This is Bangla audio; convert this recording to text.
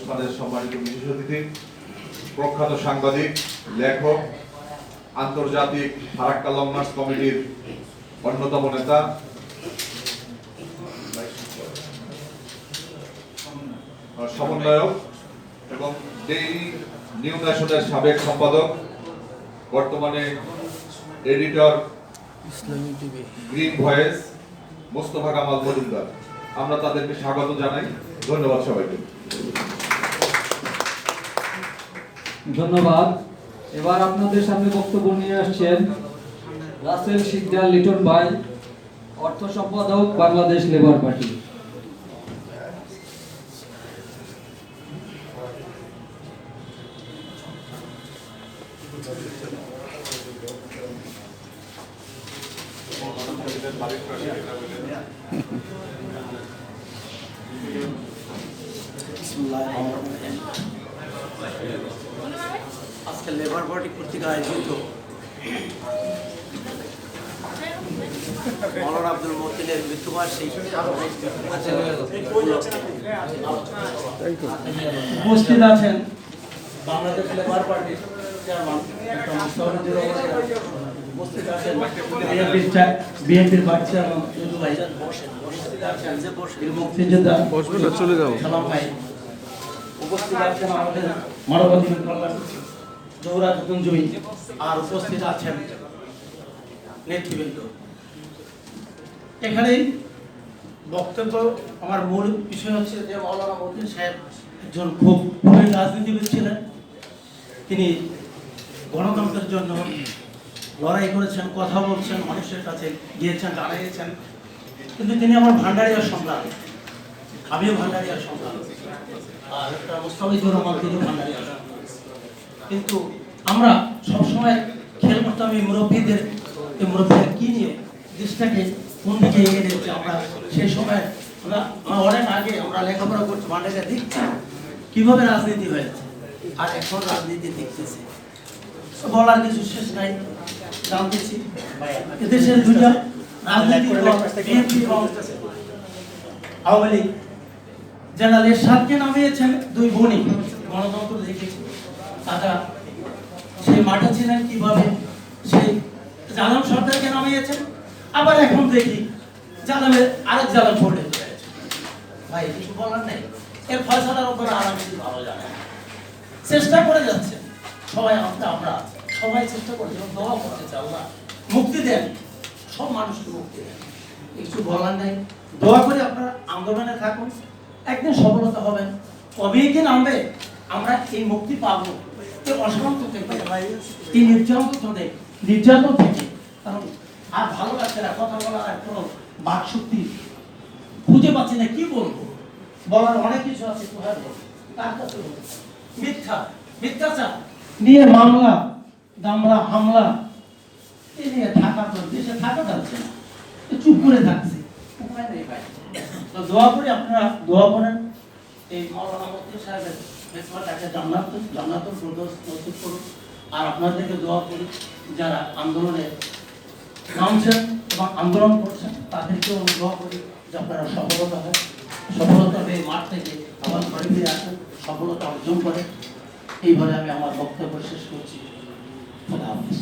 অনুষ্ঠানের সম্মানিত বিশেষ অতিথি প্রখ্যাত সাংবাদিক লেখক আন্তর্জাতিক ফারাক্কা লংমার্চ কমিটির অন্যতম নেতা। সমন্বয়ক এবং ডেইলি নিউ ন্যাশনের সাবেক সম্পাদক বর্তমানে editor green voice Mostafa Kamal Majumdar. আমরা তাদেরকে স্বাগত জানাই। ধন্যবাদ সবাইকে। ধন্যবাদ। এবার আপনাদের সামনে বক্তব্য নিয়ে আসছেন রাসেল শিকদার লিটন ভাই, অর্থ সম্পাদক, বাংলাদেশ লেবার পার্টি। আজকে লেবার পার্টি কর্তৃক আয়োজিত। মৌলানা আব্দুল মতিনের মৃত্যুবার্ষিকী। উপস্থিত আছেন বাংলাদেশ লেবার পার্টির চেয়ারম্যান উপস্থিত আছেন বিএনপির ভাইস চেয়ারম্যান মুক্তিযোদ্ধা চলে সালাম ভাই। উপস্থিত আছেন আমাদের মানবাধিকার কল্যাণ জহুরা আর উপস্থিত আছেন নেতৃবৃন্দ। এখানে বক্তব্য, আমার মূল বিষয় হচ্ছে যে মৌলানা মতিন সাহেব একজন খুব রাজনীতিবিদ ছিলেন। তিনি গণতন্ত্রের জন্য লড়াই করেছেন, কথা বলছেন, মানুষের কাছে গিয়েছেন দাঁড়িয়েছেন কিন্তু তিনি আমার ভান্ডারিয়ার সন্তান আমিও ভান্ডারিয়ার সন্তান। আর একটা তিনি ভান্ডারিয়ার কিন্তু আমরা সবসময় খেয়াল করতাম এই মুরব্বীদের, এই মুরব্বীরা কি নিয়ে দেশটাকে কোন দিকে এগিয়ে নিচ্ছে আমরা সেই সময় আমরা অনেক আগে আমরা লেখাপড়া করছি মাঠে দেখছি কীভাবে রাজনীতি হয়েছে আর এখন রাজনীতি দেখতেছি। বলার কিছু শেষ নাই, জানতেছি। এদেশের বিএনপি এবং আওয়ামী লীগ। জেনারেল এরশাদকে নামিয়েছেন দুই বনি গণতন্ত্র দেখেছি। তারা সেই মাঠে ছিলেন কীভাবে? সেই জালাম সর্দারকে নামিয়েছেন। আবার এখন দেখি জালামের আরেক জালাম ভোটে ভাই, কিছু বলার নেই। এর ফয়সালার উপরে আরাম ভালো জানে চেষ্টা করে যাচ্ছে। সবাই আমরা আমরা। সবাই চেষ্টা করছে দোয়া করতেছে আল্লাহ। মুক্তি দেন। সব মানুষকে মুক্তি দেন। কিছু বলার নেই। দোয়া করে আপনারা আন্দোলনে থাকুন। একদিন সফলতা হবেন। কবে কি নামবে আমরা এই মুক্তি পাব। এই অশান্ত থেকে এই নির্যাতন থেকে নির্যাতন থেকে কারণ আর ভালো লাগছে না কথা বলার আর কোনো বাক শক্তি খুঁজে পাচ্ছি না কি বলব? বলার অনেক কিছু আছে কোথায় বলব? কার কাছে? মিথ্যা মিথ্যাচার নিয়ে মামলা দামলা হামলা এই নিয়ে থাকা তো দেশে থাকা যাচ্ছে না। চুপ করে থাকছে দোয়া করি আপনারা দোয়া করেন। এই মৌলানা মতি সাহেবের মেসবাটাকে জান্নাত, জান্নাতুল ফেরদৌস নসিব করুন আর আপনাদেরকে দোয়া করি, যারা আন্দোলনে নামছেন এবং আন্দোলন করছেন, তাদেরকেও দোয়া করি যে আপনারা সফলতা হয়। সফলতা পেয়ে মাঠ থেকে আবার ঘরে ফিরে আসেন, সফলতা অর্জন করে এইভাবে আমি আমার বক্তব্য শেষ করছি। খোদা হাফিজ।